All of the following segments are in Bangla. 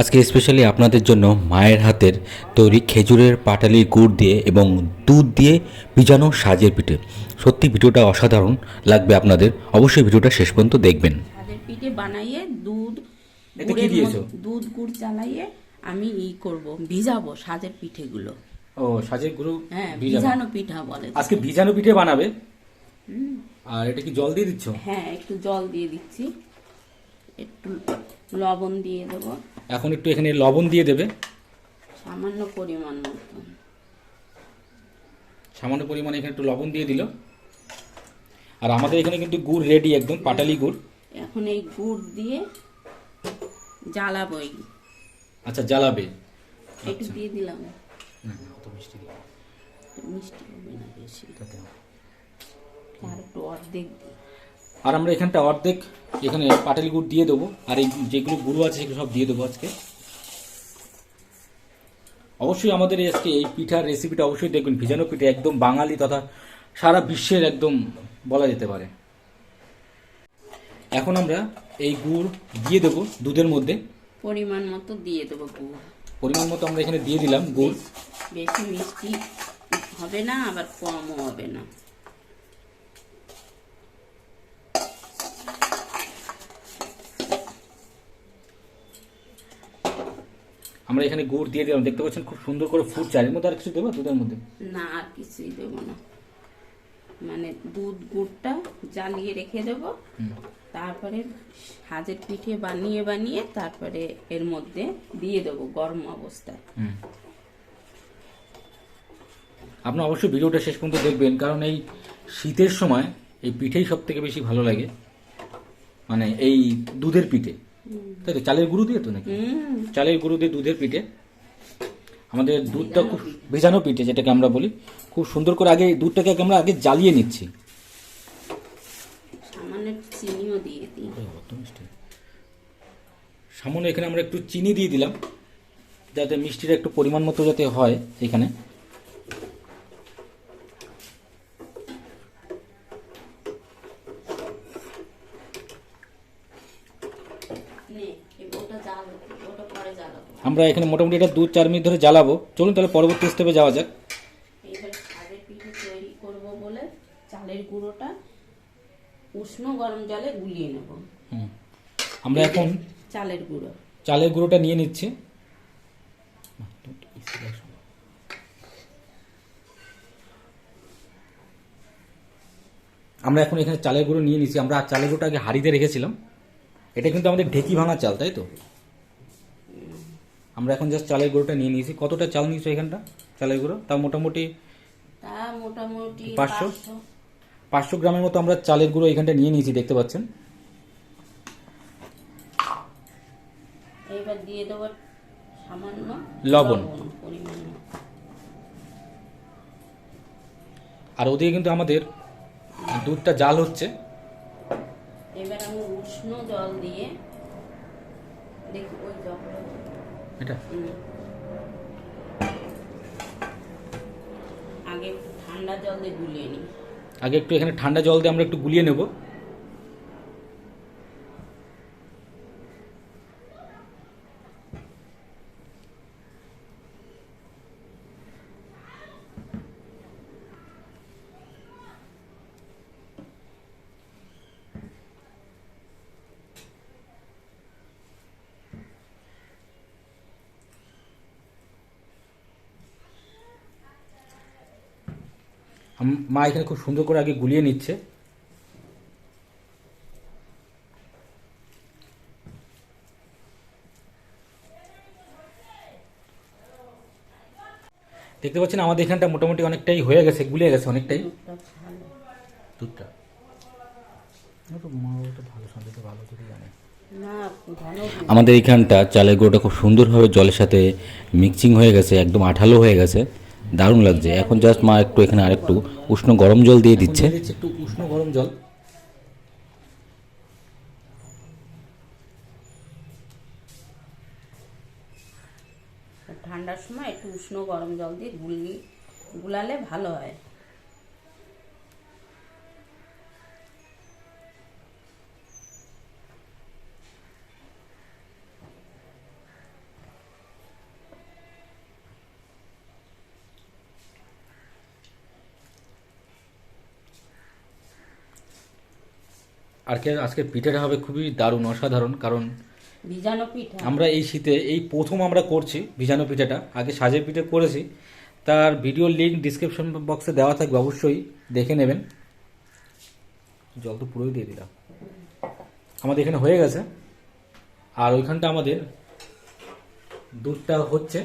আজকে স্পেশালি আপনাদের জন্য মায়ের হাতের তৈরি খেজুরের পাটালি গুড় দিয়ে এবং দুধ দিয়ে ভিজানো সাজের পিঠে। সত্যি ভিডিওটা অসাধারণ লাগবে আপনাদের। অবশ্যই ভিডিওটা শেষ পর্যন্ত দেখবেন। সাজের পিঠে বানাইয়ে দুধ গুড়ের দুধ গুড় চালাইয়ে আমি ই করব ভিজাবো সাজের পিঠেগুলো। ও সাজের গুঁড়ো হ্যাঁ ভিজানো পিঠা বলে আজকে ভিজানো পিঠে বানাবে? আর এটা কি জল দিয়ে দিচ্ছ? হ্যাঁ একটু জল দিয়ে দিচ্ছি। একটু লবণ দিয়ে দেবো। এখন একটু এখানে লবণ দিয়ে দেবে। সামান্য পরিমাণ মতো। সামান্য পরিমাণে এখানে একটু লবণ দিয়ে দিল। আর আমাদের এখানে কিন্তু গুড় রেডি একদম পাটালি গুড়। এখন এই গুড় দিয়ে জ্বালাবই আচ্ছা জ্বালাবে। একটু দিয়ে দিলাম। না, না, অত মিষ্টি মিষ্টি হবে না বেশি। আর একটু অর্ধেক দিই। আর আমরা এখানটা অর্ধেক এখানে পাটালি গুড় দিয়ে দেবো। আর এই যেগুলো গুঁড়ো আছে সেগুলো সব দিয়ে দেবো আজকে। অবশ্যই আমাদের আজকে এই পিঠার রেসিপিটা অবশ্যই দেখবেন। ভিজানো পিঠা একদম বাঙালি তথা সারা বিশ্বের একদম বলা যেতে পারে। এখন আমরা এই গুড় দিয়ে দেবো দুধের মধ্যে। পরিমাণ মতো দিয়ে দেবো গুড়। পরিমাণ মতো আমরা এখানে দিয়ে দিলাম গুড়। বেশি মিষ্টি হবে না আবার কমও হবে না। আমরা এখানে গুড় দিয়ে দিলাম। দেখতে পাচ্ছেন খুব সুন্দর করে আর এর মধ্যে আর কিছু দেবো দুধের মধ্যে? না আর কিছুই দেবো না। মানে দুধ গুড়টা জ্বালিয়ে রেখে দেব। তারপরে হাজের পিঠে বানিয়ে বানিয়ে তারপরে এর মধ্যে দিয়ে দেবো গরম অবস্থায়। হুম। আপনারা অবশ্যই ভিডিওটা শেষ পর্যন্ত দেখবেন কারণ এই শীতের সময় এই পিঠেই সব থেকে বেশি ভালো লাগে। মানে এই দুধের পিঠে। তাই তো চালের গুঁড়ো দিয়ে তো নাকি? চালের গুঁড়ো দিয়ে দুধের পিঠে। আমাদের দুধটা খুব ভেজানো পিঠে যেটাকে আমরা বলি। খুব সুন্দর করে আগে দুধটাকে আমরা আগে জ্বালিয়ে নিচ্ছি। সামান্য চিনিও দিয়ে দিই। সামান্য এখানে আমরা একটু চিনি দিয়ে দিলাম যাতে মিষ্টিটা একটু পরিমাণ মতো যাতে হয় এখানে নে এবার ওটা জ্বাল ওটা পরে জ্বালাবো আমরা এখানে মোটামুটি এটা দু চার মিনিট ধরে জ্বালাবো। চলুন তাহলে পরবর্তী স্টেপে যাওয়া যাক। পিঠে তৈরি করব বলে চালের গুঁড়োটা উষ্ণ গরম জলে গুলিয়ে নেব। হুম। আমরা এখন চালের গুঁড়ো। চালের গুঁড়োটা নিয়ে নিচ্ছি। আমরা এখন এখানে চালের গুঁড়ো নিয়ে নিচ্ছি। আমরা চালের গুঁড়োটা আগে হাঁড়িতে রেখেছিলাম। এটা কিন্তু আমাদের ঢেকি ভাঙা চাল তাই তো? আমরা এখন জাস্ট চালের গুঁড়োটা নিয়ে নিয়েছি। কতটা চাল নিয়েছো এখানটা? চালের গুঁড়ো? তা মোটামুটি তা মোটামুটি পাঁচশো? পাঁচশো। গ্রামের মতো আমরা চালের গুঁড়ো এখানটা নিয়ে নিয়েছি দেখতে পাচ্ছেন। এইবার দিয়ে দেবো সামান্য লবণ। আর ওদিকে কিন্তু আমাদের দুধটা জাল হচ্ছে। এবার আমি উষ্ণ জল দিয়ে দেখি ওই জলটা এটা। আগে ঠান্ডা জল দিয়ে গুলিয়ে নিই। আগে একটু এখানে ঠান্ডা জল দিয়ে আমরা একটু গুলিয়ে নেব আম- মা এখানে খুব সুন্দর করে আগে গুলিয়ে নিচ্ছে। দেখতে পাচ্ছেন আমাদের এখানটা মোটামুটি অনেকটাই হয়ে গেছে গুলিয়ে গেছে অনেকটাই। দুধটা আমাদের এইখানটা চালের গুঁড়োটা খুব সুন্দরভাবে জলের সাথে মিক্সিং হয়ে গেছে একদম আঠালো হয়ে গেছে। দারুণ লাগছে। এখন জাস্ট মা একটু এখানে আরেকটু উষ্ণ গরম জল দিয়ে দিচ্ছে। একটু উষ্ণ গরম জল। ঠান্ডার সময় একটু উষ্ণ গরম জল দিয়ে গুলি গুলালে ভালো হয়। আজকে আজকে পিঠেটা হবে খুবই দারুণ অসাধারণ কারণ ভিজানো পিঠা আমরা এই শীতে এই প্রথম আমরা করছি ভিজানো পিঠাটা আগে সাজে পিঠে করেছি। তার ভিডিও লিঙ্ক ডিসক্রিপশন বক্সে দেওয়া থাকবে অবশ্যই দেখে নেবেন। জল তো পুরোই দিয়ে দিলাম। আমাদের এখানে হয়ে গেছে। আর ওইখানটা আমাদের দুধটা হচ্ছে।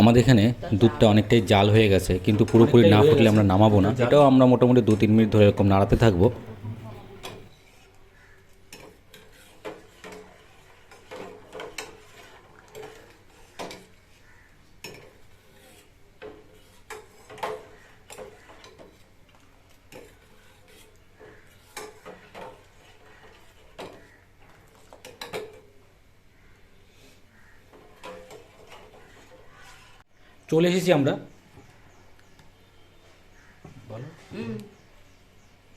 আমাদের এখানে দুধটা অনেকটাই জাল হয়ে গেছে কিন্তু পুরোপুরি না ফুটলে আমরা নামাবো না। এটাও আমরা মোটামুটি দু তিন মিনিট ধরে এরকম নাড়াতে থাকব। চলে এসেছি আমরা।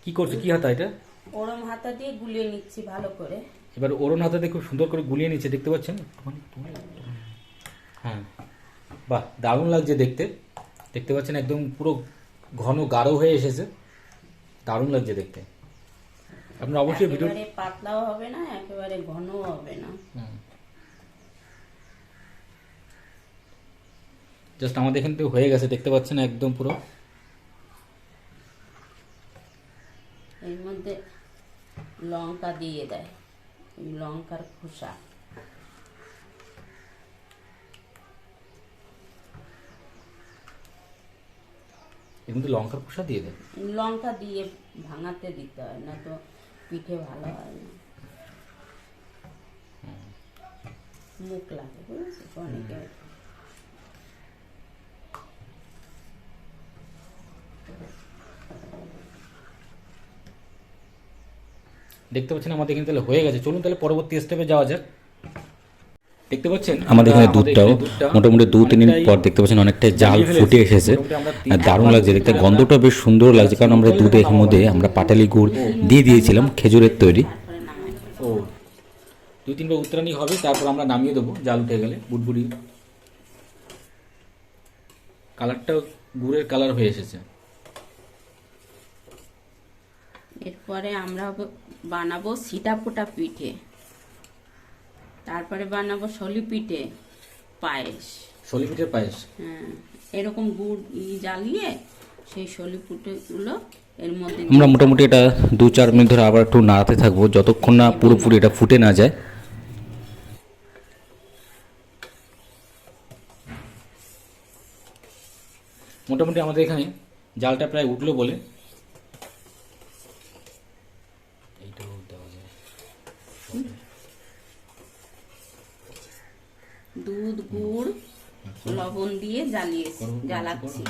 কি করছ? কি হাতা এটা? ওরম হাতা দিয়ে গুলিয়ে নিচ্ছি ভালো করে। এবার ওরন হাতাতে খুব সুন্দর করে গুলিয়ে নিচ্ছে দেখতে পাচ্ছেন? হ্যাঁ। বাহ দারুণ লাগছে দেখতে। দেখতে পাচ্ছেন একদম পুরো ঘন গাঢ় হয়ে এসেছে। দারুণ লাগছে দেখতে। আপনার অবশ্যই ভিডিও পাতলাও হবে না একেবারে ঘনও হবে না। জাস্ট আমাদের এখান থেকে হয়ে গেছে দেখতে পাচ্ছেন একদম পুরো। এর মধ্যে লঙ্কা দিয়ে দেয় লঙ্কার খোসা। এর মধ্যে লঙ্কার খোসা দিয়ে দেয়? লঙ্কা দিয়ে ভাঙাতে দিতে হয় না তো পিঠে ভালো হয় না। মুখ লাগে বুঝেছিস অনেকে দেখতে পাচ্ছেন আমাদের এখানে তাহলে হয়ে গেছে। চলুন তাহলে পরবর্তী স্টেপে যাওয়া যাক। দেখতে পাচ্ছেন? আমাদের এখানে দুধটাও মোটামুটি দু তিন মিনিট পর দেখতে পাচ্ছেন অনেকটা জাল ফুটে এসেছে। দারুণ লাগছে দেখতে। গন্ধটা বেশ সুন্দর লাগছে কারণ আমরা দুধের মধ্যে আমরা পাটালি গুড় দিয়ে দিয়েছিলাম খেজুরের তৈরি। ও। দুই তিনবার উত্তরানি হবে তারপর আমরা নামিয়ে দেবো জাল উঠে গেলে বুটবুড়ি। কালারটাও গুড়ের কালার হয়ে এসেছে। এরপরে আমরা বানাবো সিটাপোটা পিঠে। তারপরে বানাবো সলি পিঠে পায়েস। সলি পিঠের পায়েস? হ্যাঁ এরকম গুড় ই জ্বালিয়ে সেই সলি পিঠেগুলো এর মধ্যে আমরা মোটামুটি এটা দু চার মিনিট ধরে আবার একটু নাড়াতে থাকব যতক্ষণ না পুরোপুরি এটা ফুটে না যায়। মোটামুটি আমাদের এখানে জালটা প্রায় উঠল বলে এইটাও দেওয়া যায় দুধ গুড় লবণ দিয়ে জ্বালিয়ে জ্বালাচ্ছি।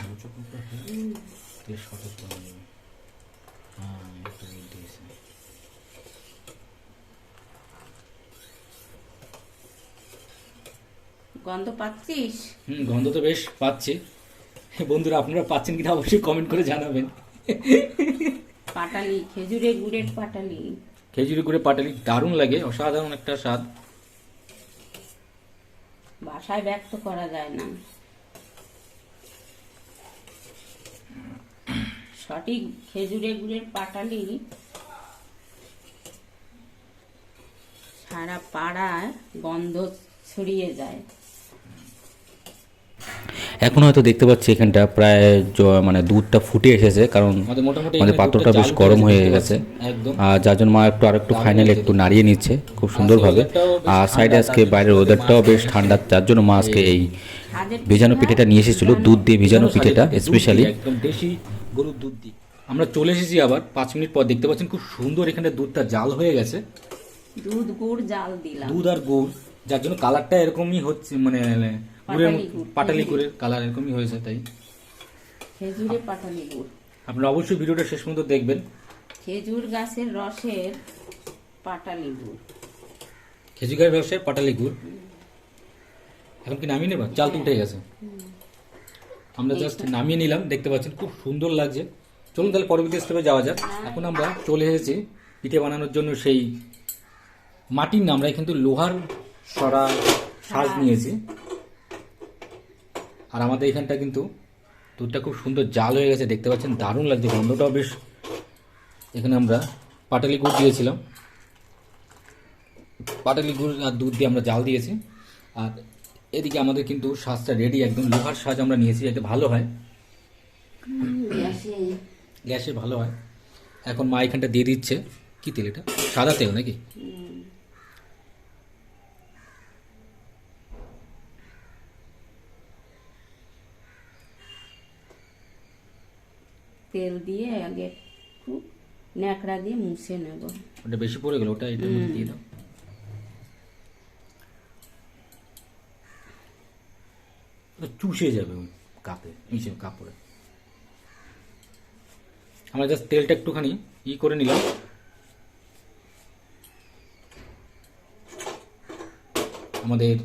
হ্যাঁ গন্ধ পাচ্ছিস? হুম গন্ধ তো বেশ পাচ্ছি। বন্ধুরা আপনারা পাচ্ছেন কিনা অবশ্যই কমেন্ট করে জানাবেন। পাটালি খেজুরে গুড়ের পাটালি। খেজুরি গুড়ে পাটালি দারুণ লাগে অসাধারণ একটা স্বাদ। বাসায় ব্যক্ত করা যায় না। সঠিক খেজুরে গুড়ের পাটালি সারা পাড়ায় গন্ধ ছড়িয়ে যায়। এখন হয়তো দেখতে পাচ্ছি এখানটা প্রায় মানে দুধটা ফুটে এসেছে কারণ আমাদের পাত্রটা বেশ গরম হয়ে গেছে। আর যার জন্য মা একটু আর একটু ফাইনালি একটু নাড়িয়ে নিচ্ছে খুব সুন্দরভাবে। আর সাইডে আজকে বাইরের ওয়েদারটাও বেশ ঠান্ডা যার জন্য মা আজকে এই ভেজানো পিঠেটা নিয়ে এসেছিল দুধ দিয়ে ভেজানো পিঠেটা স্পেশালি একদম দেশি গরুর দুধ দিয়ে। আমরা চলে এসেছি আবার পাঁচ মিনিট পর দেখতে পাচ্ছেন খুব সুন্দর এখানে দুধটা জাল হয়ে গেছে। দুধ গুড় জাল দিলাম। দুধ আর গুড় যার জন্য কালারটা এরকমই হচ্ছে মানে গুড়ের পাটালি গুড়ের কালার এরকমই হয়েছে তাই। খেজুরে পাটালি গুড়। আপনারা অবশ্যই ভিডিওটা শেষ পর্যন্ত দেখবেন। খেজুর গাছের রসের পাটালি গুড়। খেজুর গাছের রসের পাটালি গুড়। এখন কি নামিয়ে নেবা? চাল তো উঠে গেছে। আমরা জাস্ট নামিয়ে নিলাম দেখতে পাচ্ছেন খুব সুন্দর লাগছে। চলুন তাহলে পরবর্তী স্টেপে যাওয়া যাক। এখন আমরা চলে এসেছি পিঠে বানানোর জন্য সেই মাটির না আমরা কিন্তু লোহার সরা সাজ নিয়েছি। আর আমাদের এখানটা কিন্তু দুধটা খুব সুন্দর জাল হয়ে গেছে, দেখতে পাচ্ছেন? দারুণ লাগছে, গন্ধটাও বেশ। এখানে আমরা পাটালি গুড় দিয়েছিলাম। পাটালি গুড় আর দুধ দিয়ে আমরা জাল দিয়েছি। আর এদিকে আমাদের কিন্তু সাজটা রেডি একদম লোহার সাজ আমরা নিয়েছি এটা ভালো হয়। গ্যাসে ভালো হয়। এখন মা এখানটা দিয়ে দিচ্ছে। কি তেল এটা? সাদা তেল নাকি? তেল দিয়ে আগে একটু ন্যাকড়া দিয়ে মুছে নেব। ওটা বেশি পড়ে গেল, ওটা মধ্যে দিয়ে দাও। চুষে যাবে কাপে নিচে কাপড়ে। আমরা জাস্ট তেলটা একটুখানি ই করে নিলাম। আমাদের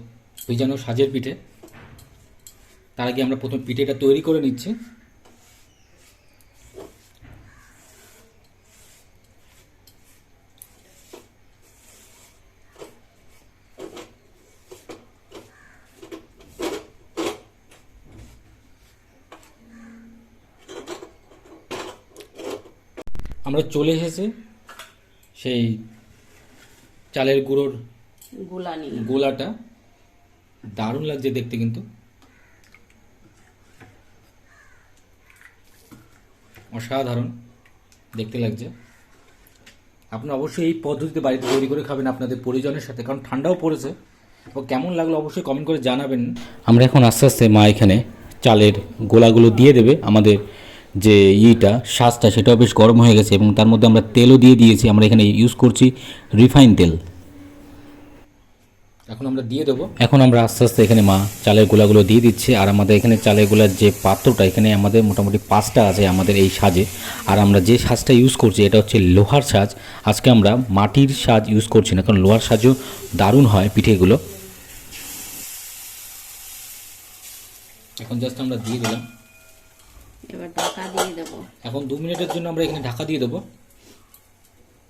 ভিজানো সাজের পিঠে। তার আগে আমরা প্রথম পিঠেটা তৈরি করে নিচ্ছি। চলে এসেছে। সেই চালের গুঁড়োর গোলা নিয়ে। গোলাটা দারুণ লাগছে দেখতে কিন্তু। অসাধারণ দেখতে লাগছে। আপনি অবশ্যই এই পদ্ধতিতে বাড়িতে তৈরি করে খাবেন আপনাদের পরিজনের সাথে কারণ ঠান্ডাও পড়েছে। ও কেমন লাগল অবশ্যই কমেন্ট করে জানাবেন। আমরা এখন আস্তে আস্তে মা এখানে চালের গোলাগুলো দিয়ে দেবে আমাদের যে ইটা শ্বাসটা সেটাও বেশ গরম হয়ে গেছে এবং তার মধ্যে আমরা তেলও দিয়ে দিয়েছি। আমরা এখানে ইউজ করছি রিফাইন তেল। এখন আমরা দিয়ে দেবো। এখন আমরা আস্তে আস্তে এখানে মা চালের গোলাগুলো দিয়ে দিচ্ছি। আর আমাদের এখানে চালের গোলার যে পাত্রটা এখানে আমাদের মোটামুটি পাঁচটা আছে আমাদের এই সাজে। আর আমরা যে সাজটা ইউজ করছি এটা হচ্ছে লোহার সাজ। আজকে আমরা মাটির সাজ ইউজ করছি না কারণ লোহার সাজও দারুণ হয় পিঠেগুলো। এখন জাস্ট আমরা দিয়ে দিলাম। এবার ঢাকা দিয়ে দেবো। এখন দু মিনিটের জন্য আমরা এখানে ঢাকা দিয়ে দেবো।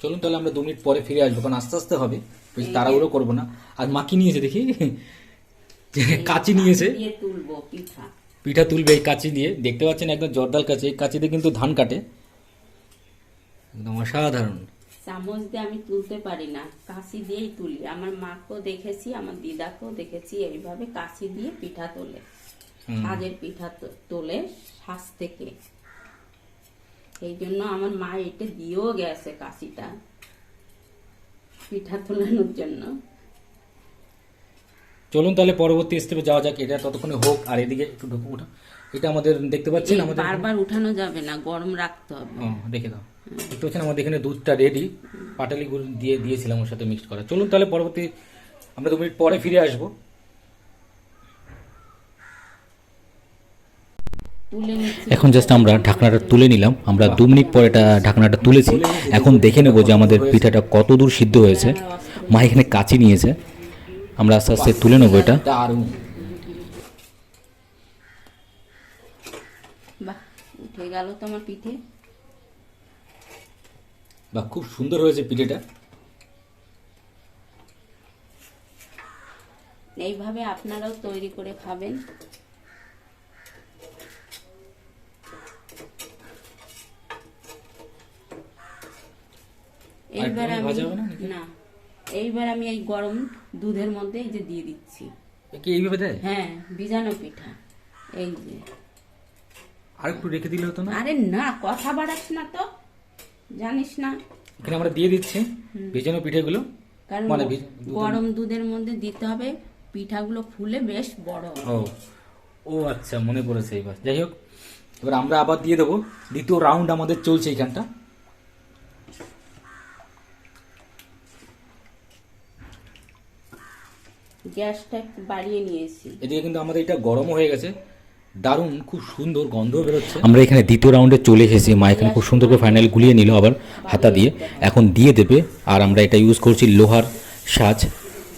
চলুন তাহলে আমরা দু মিনিট পরে ফিরে আসব কারণ আস্তে আস্তে হবে। বেশি তাড়াহুড়ো করব না। আর মা কি নিয়েছে দেখি। কাঁচি নিয়েছে। দিয়ে তুলবো পিঠা। পিঠা তুলবে এই কাঁচি দিয়ে। দেখতে পাচ্ছেন একদম জর্দাল কাঁচি। এই কাঁচি দিয়ে কিন্তু ধান কাটে। একদম অসাধারণ। চামচ দিয়ে আমি তুলতে পারি না। কাশি দিয়েই তুলি। আমার মাকেও দেখেছি আমার দিদাকেও দেখেছি এইভাবে কাশি দিয়ে পিঠা তোলে। সাজের পিঠা তোলে শ্বাস থেকে। এই জন্য আমার মা এটা দিয়েও গেছে কাশিটা পিঠা তোলানোর জন্য। চলুন তাহলে পরবর্তী স্টেপে যাওয়া যাক এটা ততক্ষণে হোক আর এদিকে একটু ঢুকু ওঠা এটা আমাদের দেখতে পাচ্ছেন আমাদের বারবার উঠানো যাবে না গরম রাখতে হবে। দেখে দাও। দেখতে পাচ্ছেন আমাদের এখানে দুধটা রেডি পাটালি গুড় দিয়ে দিয়েছিলাম ওর সাথে মিক্সড করা। চলুন তাহলে পরবর্তী আমরা দু মিনিট পরে ফিরে আসব তুলে নিচ্ছি এখন জাস্ট আমরা ঢাকনাটা তুলে নিলাম। আমরা দু মিনিট পর এটা ঢাকনাটা তুলেছি। এখন দেখে নেব যে আমাদের পিঠাটা কত দূর সিদ্ধ হয়েছে। মা এখানে কাচি নিয়েছে। আমরা আস্তে আস্তে তুলে নেব এটা। দারুণ। বাহ উঠে গেল তো আমার পিঠে। বা খুব সুন্দর হয়েছে পিঠেটা। এইভাবে আপনারাও তৈরি করে খাবেন। এইবার আমি না না। এইবার আমি এই গরম দুধের মধ্যে এই যে দিয়ে দিচ্ছি। কি এইভাবে দেয়? হ্যাঁ বিজানো পিঠা। এই যে। আর একটু রেখে দিলে হতো না? আরে না কথা বাড়াস না তো। জানিস না। এখানে আমরা দিয়ে দিচ্ছি ভেজানো পিঠেগুলো। কারণ মানে গরম দুধের মধ্যে দিতে হবে পিঠাগুলো ফুলে বেশ বড়। ও ও আচ্ছা মনে পড়েছে এবার যাই হোক এবার আমরা আবার দিয়ে দেবো। দ্বিতীয় রাউন্ড আমাদের চলছে এখানটা গ্যাসটা একটু বাড়িয়ে নিয়েছি। এদিকে কিন্তু আমাদের এটা গরম হয়ে গেছে। দারুণ খুব সুন্দর গন্ধ বেরোচ্ছে। আমরা এখানে দ্বিতীয় রাউন্ডে চলে এসেছি। মা এখানে খুব সুন্দর করে ফাইনাল গুলিয়ে নিল আবার হাতা দিয়ে। এখন দিয়ে দেবে আর আমরা এটা ইউজ করছি লোহার সাজ।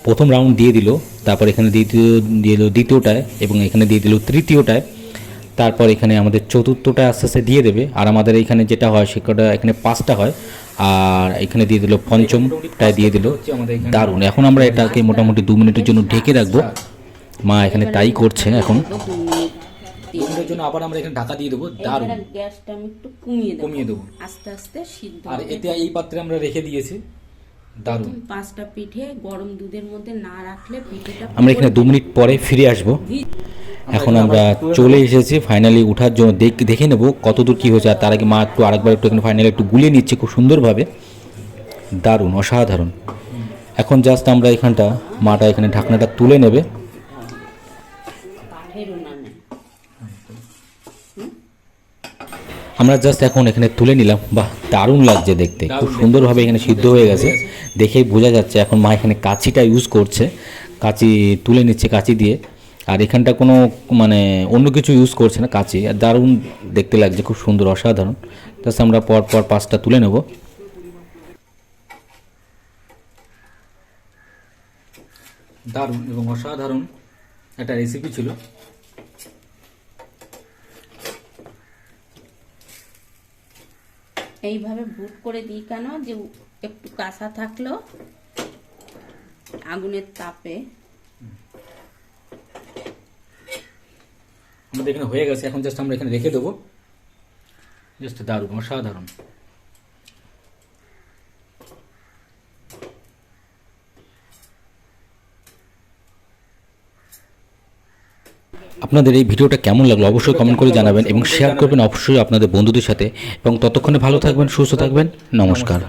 প্রথম রাউন্ড দিয়ে দিল তারপর এখানে দ্বিতীয় দিয়ে দিল দ্বিতীয়টায় এবং এখানে দিয়ে দিল তৃতীয়টায়। তারপর এখানে আমাদের চতুর্থটা আস্তে আস্তে দিয়ে দেবে। আর আমাদের এখানে যেটা হয় সেটা এখানে পাঁচটা হয়। আর এখানে দিয়ে দিল পঞ্চমটায় দিয়ে দিল। দারুণ। এখন আমরা এটাকে মোটামুটি দু মিনিটের জন্য ঢেকে রাখব। মা এখানে তাই করছে এখন। জন্য আবার আমরা এখানে ঢাকা দিয়ে দেবো। দারুণ। গ্যাসটা আমি একটু কমিয়ে দেবো। কমিয়ে দেবো। আস্তে আস্তে সিদ্ধ আর। এতে এই পাত্রে আমরা রেখে দিয়েছি। দারুণ। পাঁচটা পিঠে গরম দুধের মধ্যে না রাখলে পিঠেটা আমরা এখানে দু মিনিট পরে ফিরে আসব। এখন আমরা চলে এসেছি ফাইনালি ওঠার জন্য। দেখ দেখে নেব কত দূর কী হয়েছে। আর তার আগে মা একটু আরেকবার একটু এখানে ফাইনালি একটু গুলিয়ে নিচ্ছে খুব সুন্দরভাবে। দারুণ অসাধারণ। এখন জাস্ট আমরা এখানটা মাটা এখানে ঢাকনাটা তুলে নেবে। আমরা জাস্ট এখন এখানে তুলে নিলাম। বাহ দারুণ লাগছে দেখতে। খুব সুন্দরভাবে এখানে সিদ্ধ হয়ে গেছে। দেখেই বোঝা যাচ্ছে এখন মা এখানে কাঁচিটা ইউজ করছে। কাঁচি তুলে নিচ্ছে কাঁচি দিয়ে। আর এখানটা কোনো মানে অন্য কিছু ইউজ করছে না, কাঁচি। আর দারুণ দেখতে লাগছে, খুব সুন্দর, অসাধারণ। জাস্ট আমরা পর পর পাঁচটা তুলে নেব। দারুণ এবং অসাধারণ একটা রেসিপি ছিল। এইভাবে বুট করে দিই কেন? যে একটু কাঁচা থাকল, আগুনের তাপে। আমাদের এখানে হয়ে গেছে, এখন জাস্ট আমরা এখানে রেখে দেবো। জাস্ট দারুণ, অসাধারণ। আপনাদের এই ভিডিওটা কেমন লাগল অবশ্যই কমেন্ট করে জানাবেন এবং শেয়ার করবেন অবশ্যই আপনাদের বন্ধুদের সাথে। এবং ততক্ষণে ভালো থাকবেন, সুস্থ থাকবেন, নমস্কার।